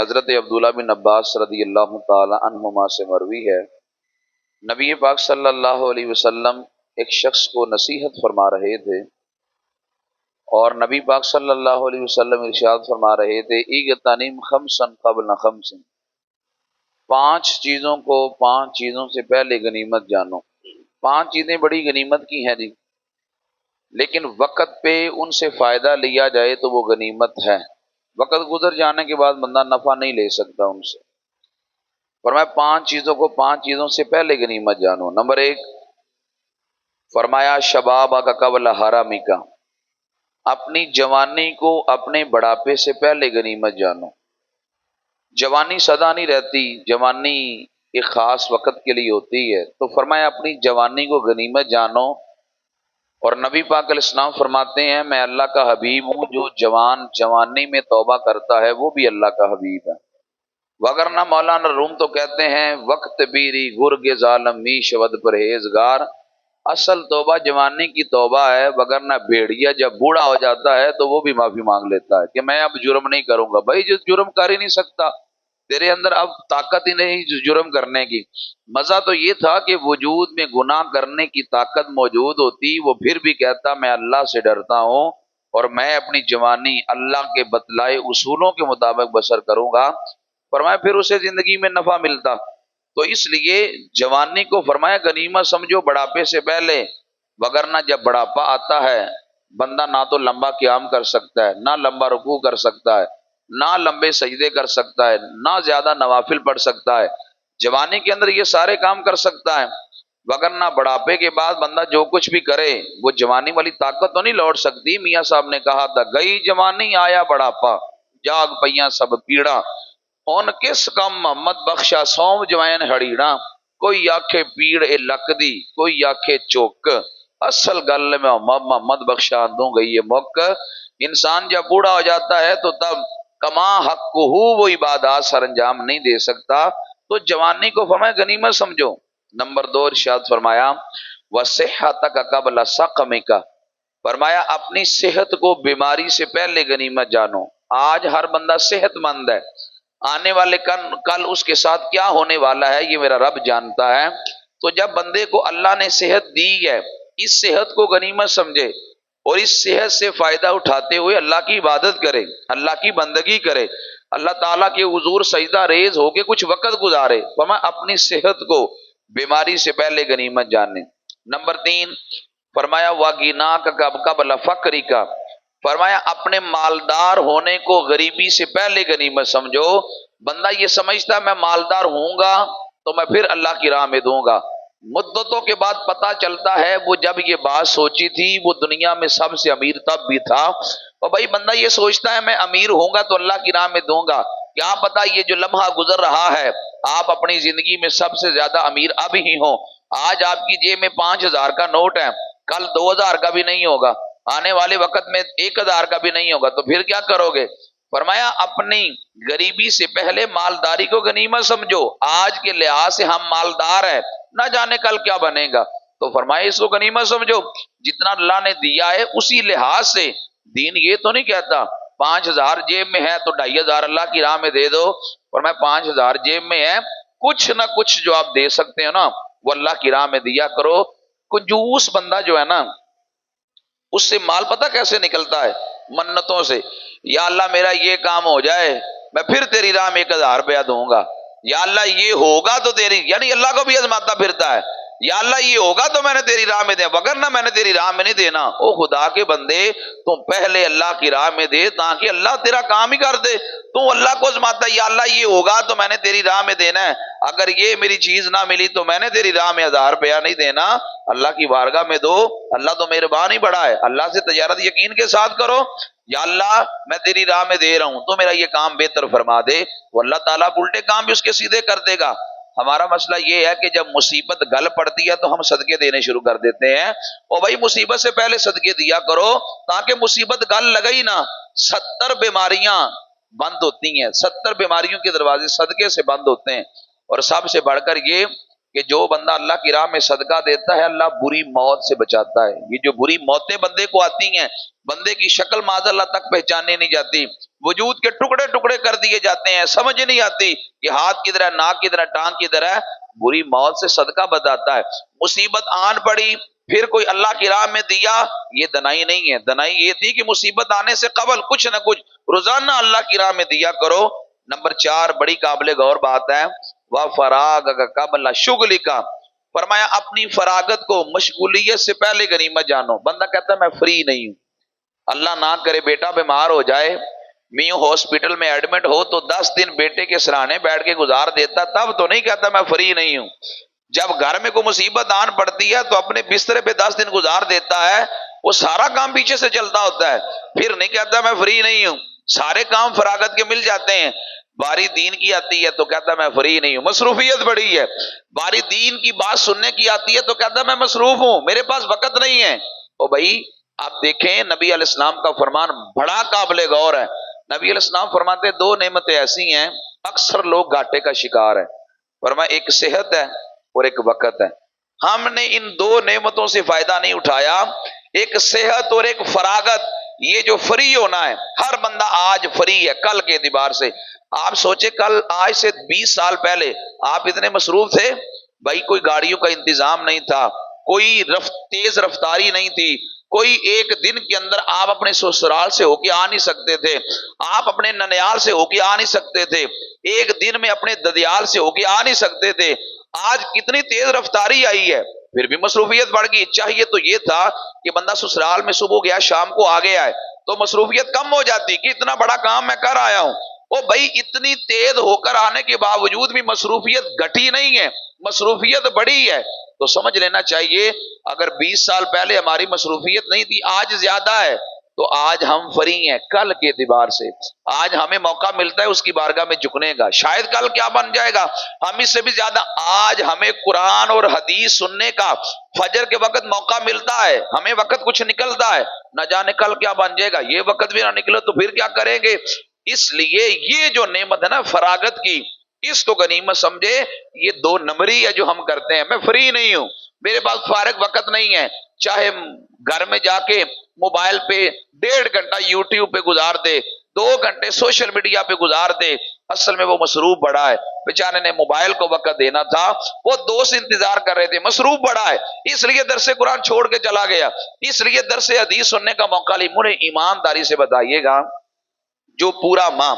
حضرت عبداللہ بن عباس رضی اللہ تعالی عنہما سے مروی ہے۔ نبی پاک صلی اللہ علیہ وسلم ایک شخص کو نصیحت فرما رہے تھے۔ اور نبی پاک صلی اللہ علیہ وسلم ارشاد فرما رہے تھے ایگ تنیم خمسن قبل خمسن۔ پانچ چیزوں کو، پانچ چیزوں سے پہلے غنیمت جانو۔ پانچ چیزیں بڑی غنیمت کی ہیں جی۔ لیکن وقت پہ ان سے فائدہ لیا جائے تو وہ غنیمت ہے۔ وقت گزر جانے کے بعد بندہ نفع نہیں لے سکتا ان سے۔ فرمایا، پانچ چیزوں کو پانچ چیزوں سے پہلے غنیمت جانو۔ نمبر ایک، فرمایا شباب کا قبل حرامی کا۔ اپنی جوانی کو اپنے بڑھاپے سے پہلے غنیمت جانو۔ جوانی سدا نہیں رہتی، جوانی ایک خاص وقت کے لیے ہوتی ہے۔ تو فرمایا، اپنی جوانی کو غنیمت جانو۔ اور نبی پاک علیہ السلام فرماتے ہیں، میں اللہ کا حبیب ہوں، جو جوان، جوانی میں توبہ کرتا ہے، وہ بھی اللہ کا حبیب ہے۔ وگرنہ مولانا روم تو کہتے ہیں، وقت بیری گرگ ظالم می شود پرہیزگار۔ اصل توبہ جوانی کی توبہ ہے وگرنہ بھیڑیا جب بوڑھا ہو جاتا ہے تو وہ بھی معافی مانگ لیتا ہے کہ میں اب جرم نہیں کروں گا۔ بھائی، جو جرم کر ہی نہیں سکتا۔ تیرے اندر اب طاقت ہی نہیں جرم کرنے کی۔ مزہ تو یہ تھا کہ وجود میں گناہ کرنے کی طاقت موجود ہوتی، وہ پھر بھی کہتا، میں اللہ سے ڈرتا ہوں اور میں اپنی جوانی اللہ کے بتلائے اصولوں کے مطابق بسر کروں گا۔ فرمایا، پھر اسے زندگی میں نفع ملتا۔ تو اس لیے جوانی کو فرمایا، غنیمت سمجھو، بڑھاپے سے پہلے۔ وگرنہ جب بڑھاپا آتا ہے، بندہ نہ تو لمبا قیام کر سکتا ہے، نہ لمبا رکوع کر سکتا ہے۔ نہ لمبے سجدے کر سکتا ہے، نہ زیادہ نوافل پڑھ سکتا ہے۔ جوانی کے اندر یہ سارے کام کر سکتا ہے وگرنہ بڑھاپے کے بعد بندہ جو کچھ بھی کرے، وہ جوانی والی طاقت تو نہیں لوٹ سکتی۔ میاں صاحب نے کہا تھا، گئی جوانی، آیا بڑھاپا، جاگ پہ سب پیڑا ان کس کم محمد بخشا سوم جوائن ہڑیڑا کوئی آخے پیڑ اے لک دی، کوئی آخے چوک۔ اصل گل میں محمد بخشا دوں گئی یہ مک۔ انسان جب بوڑھا ہو جاتا ہے تو تب کما حق کو وہ عبادات سر انجام نہیں دے سکتا۔ تو جوانی کو فرمایا، غنیمت سمجھو۔ نمبر دو، ارشاد فرمایا وہ صحت کا قبل سقم کا فرمایا، اپنی صحت کو بیماری سے پہلے غنیمت جانو۔ آج ہر بندہ صحت مند ہے۔ آنے والے کل کل اس کے ساتھ کیا ہونے والا ہے، یہ میرا رب جانتا ہے۔ تو جب بندے کو اللہ نے صحت دی ہے، اس صحت کو غنیمت سمجھے۔ اور اس صحت سے فائدہ اٹھاتے ہوئے اللہ کی عبادت کرے، اللہ کی بندگی کرے۔ اللہ تعالیٰ کے حضور سجدہ ریز ہو کے کچھ وقت گزارے۔ فرمایا اپنی صحت کو بیماری سے پہلے غنیمت جاننے نمبر تین، فرمایا واگینا کا کب قبل فقری کا فرمایا، اپنے مالدار ہونے کو غریبی سے پہلے غنیمت سمجھو۔ بندہ یہ سمجھتا میں مالدار ہوں گا تو میں پھر اللہ کی راہ میں دوں گا۔ مدتوں کے بعد پتا چلتا ہے، وہ جب یہ بات سوچی تھی، وہ دنیا میں سب سے امیر تب بھی تھا۔ اور بھائی، بندہ یہ سوچتا ہے، میں امیر ہوں گا تو اللہ کی راہ میں دوں گا۔ کیا پتا یہ جو لمحہ گزر رہا ہے، آپ اپنی زندگی میں سب سے زیادہ امیر اب ہی ہوں۔ آج آپ کی جیب میں پانچ ہزار کا نوٹ ہے۔ کل دو ہزار کا بھی نہیں ہوگا۔ آنے والے وقت میں ایک ہزار کا بھی نہیں ہوگا۔ تو پھر کیا کرو گے؟ فرمایا، اپنی غریبی سے پہلے مالداری کو غنیمت سمجھو۔ آج کے لحاظ سے ہم مالدار ہیں۔ نہ جانے کل کیا بنے گا۔ تو فرمایا، اس کو غنیمت سمجھو، جتنا اللہ نے دیا ہے اسی لحاظ سے۔ دین یہ تو نہیں کہتا، پانچ ہزار جیب میں ہے تو ڈھائی ہزار اللہ کی راہ میں دے دو۔ اور میں پانچ ہزار جیب میں ہے، کچھ نہ کچھ جو آپ دے سکتے ہو نا، وہ اللہ کی راہ میں دیا کرو۔ کنجوس بندہ جو ہے نا، اس سے مال پتہ کیسے نکلتا ہے؟ منتوں سے۔ یا اللہ، میرا یہ کام ہو جائے، میں پھر تیری راہ میں ایک ہزار روپیہ دوں گا۔ یا اللہ یہ ہوگا تو تیری یعنی اللہ کو بھی ازماتا پھرتا ہے۔ یا اللہ یہ ہوگا تو میں نے تیری راہ میں دیا وگر نہ میں نے تیری راہ میں نہیں دینا۔ او خدا کے بندے، تم پہلے اللہ کی راہ میں دے تاکہ اللہ تیرا کام ہی کر دے۔ تو اللہ کو ازماتا یا اللہ یہ ہوگا تو میں نے تیری راہ میں دینا ہے۔ اگر یہ میری چیز نہ ملی تو میں نے تیری راہ میں ہزار روپیہ نہیں دینا۔ اللہ کی بارگاہ میں دو، اللہ تو مہربان ہی بڑا ہے۔ اللہ سے تجارت یقین کے ساتھ کرو۔ یا اللہ، میں تیری راہ میں دے رہا ہوں، تو میرا یہ کام بہتر فرما دے۔ وہ اللہ تعالیٰ الٹے کام بھی اس کے سیدھے کر دے گا۔ ہمارا مسئلہ یہ ہے کہ جب مصیبت گل پڑتی ہے تو ہم صدقے دینے شروع کر دیتے ہیں۔ اور بھائی مصیبت سے پہلے صدقے دیا کرو تاکہ مصیبت گل لگئی نا ستر بیماریاں بند ہوتی ہیں۔ ستر بیماریوں کے دروازے صدقے سے بند ہوتے ہیں۔ اور سب سے بڑھ کر یہ کہ جو بندہ اللہ کی راہ میں صدقہ دیتا ہے، اللہ بری موت سے بچاتا ہے۔ یہ جو بری موتیں بندے کو آتی ہیں، بندے کی شکل معذ اللہ تک پہچاننے نہیں جاتی۔ وجود کے ٹکڑے ٹکڑے کر دیے جاتے ہیں، سمجھ نہیں آتی کہ ہاتھ کی طرح، ناک کی طرح، ٹانگ کی طرح بری موت سے صدقہ بتاتا ہے۔ مصیبت آن پڑی، پھر کوئی اللہ کی راہ میں دیا، یہ دنائی نہیں ہے۔ دنائی یہ تھی کہ مصیبت آنے سے قبل کچھ نہ کچھ روزانہ اللہ کی راہ میں دیا کرو۔ نمبر چار، بڑی قابل غور بات ہے۔ وہ فراغ قبل شگلی کا فرمایا، اپنی فراغت کو مشغولیت سے پہلے غنیمت جانو۔ بندہ کہتا ہے، میں فری نہیں ہوں۔ اللہ نہ کرے بیٹا، بیمار ہو جائے۔ میو ہاسپٹل میں ایڈمٹ ہو تو دس دن بیٹے کے سرانے بیٹھ کے گزار دیتا، تب تو نہیں کہتا میں فری نہیں ہوں۔ جب گھر میں کوئی مصیبت آن پڑتی ہے تو اپنے بسترے پہ دس دن گزار دیتا ہے۔ وہ سارا کام پیچھے سے چلتا ہوتا ہے۔ پھر نہیں کہتا میں فری نہیں ہوں۔ سارے کام فراغت کے مل جاتے ہیں۔ باری دین کی آتی ہے تو کہتا میں فری نہیں ہوں، مصروفیت بڑی ہے۔ باری دین کی بات سننے کی آتی ہے تو کہتا میں مصروف ہوں، میرے پاس وقت نہیں ہے۔ او بھائی، آپ دیکھیں نبی علیہ السلام کا فرمان بڑا قابل غور ہے۔ نبی علیہ السلام فرماتے دو نعمتیں ایسی ہیں، اکثر لوگ گھاٹے کا شکار ہے فرما ایک صحت ہے اور ایک وقت ہے۔ ہم نے ان دو نعمتوں سے فائدہ نہیں اٹھایا، ایک صحت اور ایک فراغت۔ یہ جو فری ہونا ہے، ہر بندہ آج فری ہے، کل کے اعتبار سے۔ آپ سوچے کل، آج سے بیس سال پہلے آپ اتنے مصروف تھے، بھائی، کوئی گاڑیوں کا انتظام نہیں تھا، کوئی رفت تیز رفتاری نہیں تھی۔ کوئی ایک دن کے اندر آپ اپنے سسرال سے ہو کے آ نہیں سکتے تھے، آپ اپنے ننیال سے ہو کے آ نہیں سکتے تھے۔ ایک دن میں اپنے ددیال سے ہو کے آ نہیں سکتے تھے۔ آج کتنی تیز رفتاری آئی ہے۔ پھر بھی مصروفیت بڑھ گئی۔ چاہیے تو یہ تھا کہ بندہ سسرال میں صبح گیا، شام کو آگے آئے تو مصروفیت کم ہو جاتی کہ اتنا بڑا کام میں کر آیا ہوں۔ وہ بھائی، اتنی تیز ہو کر آنے کے باوجود بھی مصروفیت گٹی نہیں ہے، مصروفیت بڑی ہے۔ تو سمجھ لینا چاہیے، اگر بیس سال پہلے ہماری مصروفیت نہیں تھی، آج زیادہ ہے۔ تو آج ہم فری ہیں، کل کے اعتبار سے۔ آج ہمیں موقع ملتا ہے اس کی بارگاہ میں جھکنے کا۔ شاید کل کیا بن جائے گا؟ ہم اس سے بھی زیادہ آج ہمیں قرآن اور حدیث سننے کا فجر کے وقت موقع ملتا ہے۔ ہمیں وقت کچھ نکلتا ہے۔ نہ جانے کل کیا بن جائے گا۔ یہ وقت بھی نہ نکلے تو پھر کیا کریں گے؟ اس لیے یہ جو نعمت ہے نا فراغت کی، اس کو غنیمت سمجھے، یہ دو نمبری ہے جو ہم کرتے ہیں۔ میں فری نہیں ہوں۔ میرے پاس فارغ وقت نہیں ہے۔ چاہے گھر میں جا کے موبائل پہ ڈیڑھ گھنٹہ یوٹیوب پہ گزار دے، دو گھنٹے سوشل میڈیا پہ گزار دے، اصل میں وہ مصروف بڑا ہے۔ بیچارے نے موبائل کو وقت دینا تھا، وہ دوست انتظار کر رہے تھے، مصروف بڑا ہے۔ اس لیے درس قرآن چھوڑ کے چلا گیا۔ اس لیے درس حدیث سننے کا موقع لی مجھے ایمانداری سے بتائیے گا، جو پورا ماں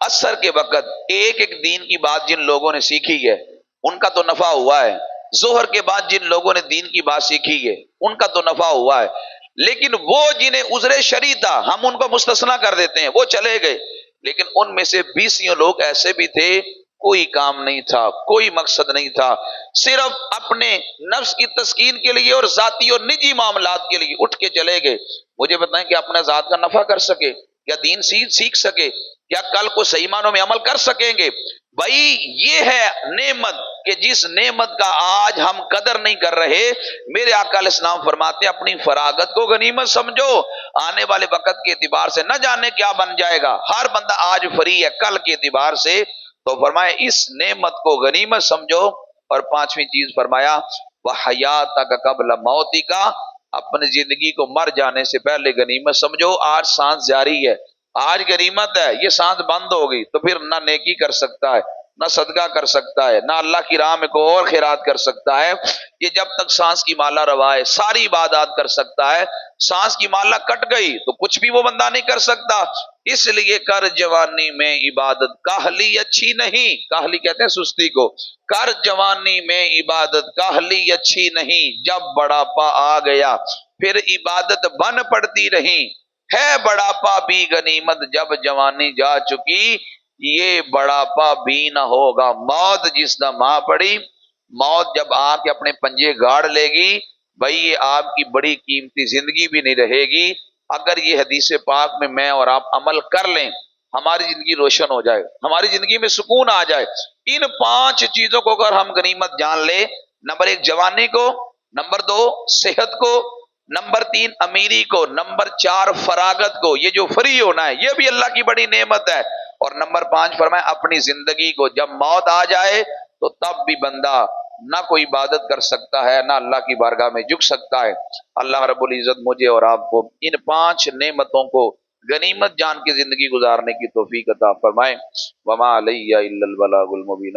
اثر کے وقت ایک ایک دین کی بات جن لوگوں نے سیکھی ہے، ان کا تو نفع ہوا ہے۔ زہر کے بعد جن لوگوں نے دین کی بات سیکھی ہے، ان کا تو نفع ہوا ہے۔ لیکن وہ جنہیں ازر شری تھا، ہم ان کو مستثنا کر دیتے ہیں، وہ چلے گئے۔ لیکن ان میں سے بیسوں لوگ ایسے بھی تھے، کوئی کام نہیں تھا، کوئی مقصد نہیں تھا۔ صرف اپنے نفس کی تسکین کے لیے اور ذاتی اور نجی معاملات کے لیے اٹھ کے چلے گئے۔ مجھے بتائیں کہ اپنے ذات کا نفع کر سکے؟ یا دین سیکھ سکے، یا کل کو صحیح معنوں میں عمل کر سکیں گے۔ بھائی، یہ ہے نعمت کہ جس نعمت کا آج ہم قدر نہیں کر رہے، میرے آقا علیہ السلام فرماتے ہیں، اپنی فراغت کو غنیمت سمجھو۔ آنے والے وقت کے اعتبار سے نہ جانے کیا بن جائے گا۔ ہر بندہ آج فری ہے، کل کے اعتبار سے۔ تو فرمایا اس نعمت کو غنیمت سمجھو۔ اور پانچویں چیز فرمایا وہ حیات کا قبل موتی کا اپنی زندگی کو مر جانے سے پہلے غنیمت سمجھو، آج سانس جاری ہے۔ آج غنیمت ہے، یہ سانس بند ہو گئی تو پھر نہ نیکی کر سکتا ہے۔ نہ صدقہ کر سکتا ہے، نہ اللہ کی راہ میں کوئی اور خیرات کر سکتا ہے۔ یہ جب تک سانس کی مالا روائے ساری عبادات کر سکتا ہے۔ سانس کی مالا کٹ گئی تو کچھ بھی وہ بندہ نہیں کر سکتا۔ اس لیے کر جوانی میں عبادت، کاہلی اچھی نہیں۔ کاہلی کہتے ہیں سستی کو۔ کر جوانی میں عبادت، کاہلی اچھی نہیں۔ جب بڑا پا آ گیا، پھر عبادت بن پڑتی رہی۔ ہے بڑاپا بھی غنیمت، جب جوانی جا چکی یہ بڑاپا بھی نہ ہوگا۔ موت جس نہ ماں پڑی، موت جب آ کے اپنے پنجے گاڑ لے گی بھائی یہ آپ کی بڑی قیمتی زندگی بھی نہیں رہے گی۔ اگر یہ حدیث پاک میں میں اور آپ عمل کر لیں، ہماری زندگی روشن ہو جائے، ہماری زندگی میں سکون آ جائے۔ ان پانچ چیزوں کو اگر ہم غنیمت جان لیں، نمبر ایک جوانی کو، نمبر دو صحت کو، نمبر تین امیری کو، نمبر چار فراغت کو، یہ جو فری ہونا ہے، یہ بھی اللہ کی بڑی نعمت ہے۔ اور نمبر پانچ فرمائے اپنی زندگی کو جب موت آ جائے تو تب بھی بندہ نہ کوئی عبادت کر سکتا ہے، نہ اللہ کی بارگاہ میں جھک سکتا ہے۔ اللہ رب العزت مجھے اور آپ کو ان پانچ نعمتوں کو غنیمت جان کی زندگی گزارنے کی توفیق عطا فرمائے۔ وما علیہ المبین